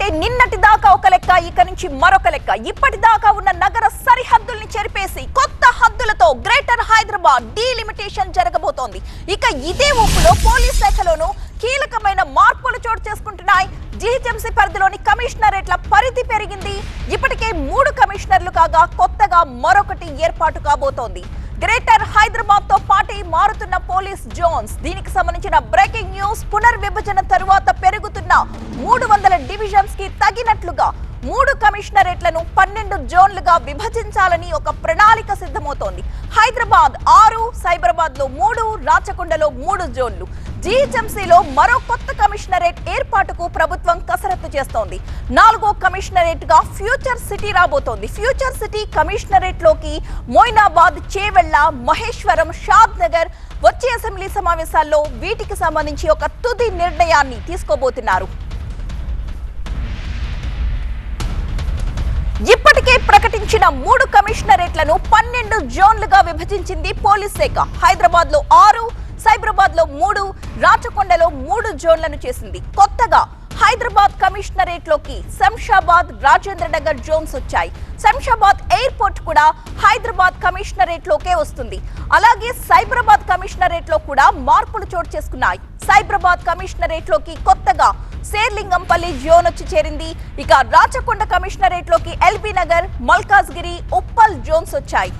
అంటే నిన్నటి దాకా ఒక లెక్క ఇక నుంచి మరొక లెక్క. ఇప్పటిదాకా ఉన్న నగర సరిహద్దుల్ని చెరిపేసి కొత్త హద్దులతో గ్రేటర్ హైదరాబాద్ డీలిమిటేషన్ జరగబోతోంది. ఇక ఇదే ఊపులో పోలీస్ శాఖలోనూ కీలకమైన మార్పులు చోటు చేసుకుంటున్నాయి. జీహెచ్ఎంసీ పరిధిలోని కమిషనరేట్ల పరిధి పెరిగింది. ఇప్పటికే మూడు కమిషనర్లు కాగా కొత్తగా మరొకటి ఏర్పాటు కాబోతోంది. గ్రేటర్ హైదరాబాద్తో పాటే మారుతున్న పోలీస్ జోన్స్. దీనికి సంబంధించిన బ్రేకింగ్ న్యూస్ పునర్విభజన తరువాత పెరుగుతున్న మూడు వందల డివిజన్స్కి తగినట్లుగా మూడు కమిషనరేట్లను పన్నెండు జోన్లుగా విభజించాలని ఒక ప్రణాళిక సిద్ధమవుతోంది. హైదరాబాద్ ఆరు సైబరాబాద్లో మూడు రాచకొండలో మూడు జోన్లు. జీహెచ్ఎంసీలో మరో కొత్త కమిషనరేట్ ఏర్పాటుకు ప్రభుత్వం కసరత్తు చేస్తోంది. నాలుగో కమిషనరేట్గా ఫ్యూచర్ సిటీ రాబోతోంది. ఫ్యూచర్ సిటీ కమిషనరేట్లోకి మొయినాబాద్ చేవెళ్ళ మహేశ్వరం షాద్ నగర్ వచ్చే అసెంబ్లీ సమావేశాల్లో వీటికి సంబంధించి ఒక తుది నిర్ణయాన్ని తీసుకోబోతున్నారు. ఇప్పటికే ప్రకటించిన మూడు కమిషనరేట్లను పన్నెండు జోన్లుగా విభజించింది పోలీస్ శాఖ. హైదరాబాద్లో ఆరు సైబరాబాద్లో మూడు రాచకొండలో మూడు జోన్లను చేసింది. కొత్తగా హైదరాబాద్ కమిషనరేట్లోకి శంషాబాద్ రాజేంద్ర నగర్ జోన్స్ వచ్చాయి. శంషాబాద్ ఎయిర్పోర్ట్ కూడా హైదరాబాద్ కమిషనరేట్ లోకే వస్తుంది. అలాగే సైబరాబాద్ కమిషనరేట్లో కూడా మార్పులు చోటు చేసుకున్నాయి. సైబరాబాద్ కమిషనరేట్లోకి కొత్తగా శేర్లింగంపల్లి జోన్ వచ్చి చేరింది. ఇక రాచకొండ కమిషనరేట్లోకి ఎల్బీ నగర్ మల్కాజ్గిరి ఉప్పల్ జోన్స్ వచ్చాయి.